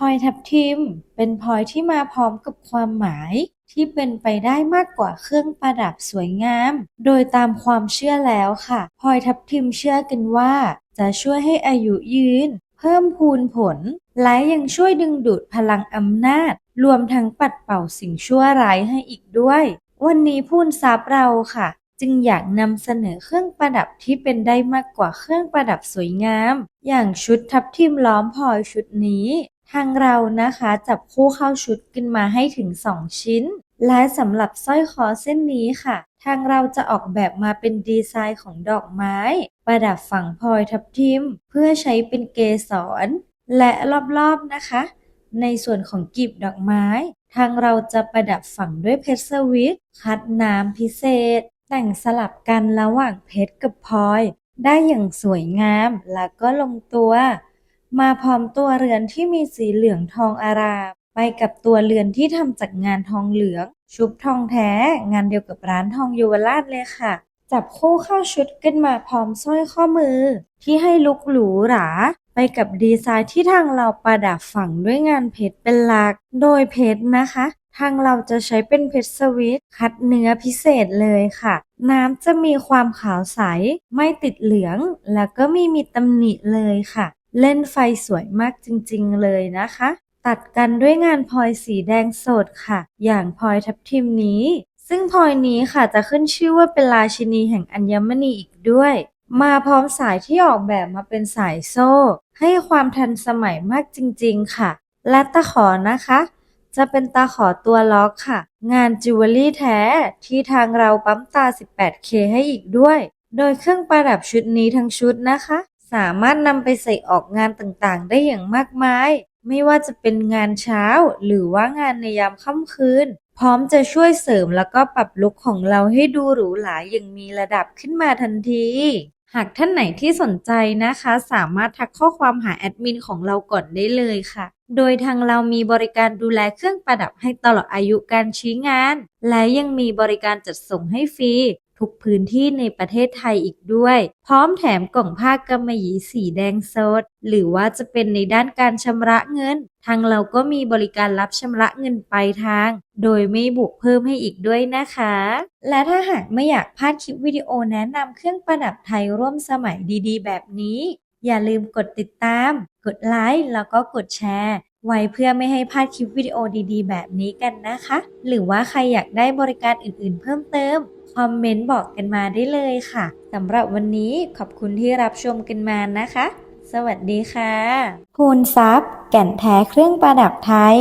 ลอยทับทิม เป็นพลอยที่มาพร้อมกับความหมาย ที่เป็นไปได้มากกว่าเครื่องประดับสวยงาม โดยตามความเชื่อแล้วค่ะพลอยทับทิมเชื่อกันว่า จะช่วยให้อายุยืน เพิ่มพูนผล และยังช่วยดึงดูดพลังอำนาจ รวมทั้งปัดเป่าสิ่งชั่วร้ายให้อีกด้วย วันนี้พูนซับเราค่ะจึงอยากนำเสนอเครื่องประดับที่เป็นได้มากกว่าเครื่องประดับสวยงาม อย่างชุดทับทิมล้อมพลอยชุดนี้ ทางเรานะคะจับคู่เข้าชุดกันมาให้ถึง 2 ชิ้น และสำหรับสร้อยคอเส้นนี้ค่ะ ทางเราจะออกแบบมาเป็นดีไซน์ของดอกไม้ ประดับฝั่งพลอยทับทิม เพื่อใช้เป็นเกสร และรอบๆนะคะ ในส่วนของกลีบดอกไม้ ทางเราจะประดับฝั่งด้วยเพชรสวิตคัดน้ำพิเศษ แต่งสลับกันระหว่างเพชรกับพลอย ได้อย่างสวยงามและก็ลงตัว มาพร้อมตัวเรือนที่มีสีเหลืองทองอาราม ไปกับตัวเรือนที่ทำจากงานทองเหลือง ชุบทองแท้ งานเดียวกับร้านทองเยาวราชเลยค่ะ จับคู่เข้าชุดกันมาพร้อมสร้อยข้อมือ ที่ให้ลุกหรูหราไปกับดีไซน์ที่ทางเราประดับฝังด้วยงานเพชรเป็นหลัก โดยเพชรนะคะ ทางเราจะใช้เป็นเพชรสวิตคัดเนื้อพิเศษเลยค่ะ น้ำจะมีความขาวใส ไม่ติดเหลือง แล้วก็ไม่มีตำหนิเลยค่ะ เล่นไฟสวยมากจริงๆเลยนะคะ ตัดกันด้วยงานพลอยสีแดงสดค่ะ อย่างพลอยทับทิมนี้ ซึ่งพลอยนี้ค่ะจะขึ้นชื่อว่าเป็นราชินีแห่งอัญมณีอีกด้วย มาพร้อมสายที่ออกแบบมาเป็นสายโซ่ ให้ความทันสมัยมากจริงๆค่ะ และตะขอนะคะ จะเป็นตาขอตัวล็อกค่ะ งานจิวเวลรี่แท้ที่ทางเราปั๊มตา 18K ให้อีกด้วย โดยเครื่องประดับชุดนี้ทั้งชุดนะคะ สามารถนำไปใส่ออกงานต่างๆ ได้อย่างมากมาย ไม่ว่าจะเป็นงานเช้า หรือว่างานในยามค่ำคืน พร้อมจะช่วยเสริมแล้วก็ปรับลุคของเราให้ดูหรูหราอย่างมีระดับขึ้นมาทันที หากท่านไหนที่สนใจนะคะ สามารถทักข้อความหาแอดมินของเราก่อนได้เลยค่ะ โดยทางเรามีบริการดูแลเครื่องประดับให้ตลอดอายุการใช้งาน และยังมีบริการจัดส่งให้ฟรี ทุกพื้นที่ในประเทศไทยอีกด้วย พร้อมแถมกล่องผ้ากำมะหยี่สีแดงสด หรือว่าจะเป็นในด้านการชำระเงิน ทางเราก็มีบริการรับชำระเงินปลายทาง โดยไม่บุกเพิ่มให้อีกด้วยนะคะ และถ้าหากไม่อยากพลาดคลิปวิดีโอแนะนำเครื่องประดับไทยร่วมสมัยดีๆ แบบนี้ อย่าลืมกดติดตาม กดไลค์แล้วก็กดแชร์ ไว้เพื่อไม่ให้พลาดคลิปวิดีโอดีๆ แบบนี้กันนะคะ หรือว่าใครอยากได้บริการอื่นๆ เพิ่มเติม คอมเมนต์บอกกันมาได้เลยค่ะสำหรับวันนี้ขอบคุณที่รับชมกันมานะคะ สวัสดีค่ะ คูณทรัพย์ แก่นแท้เครื่องประดับไทย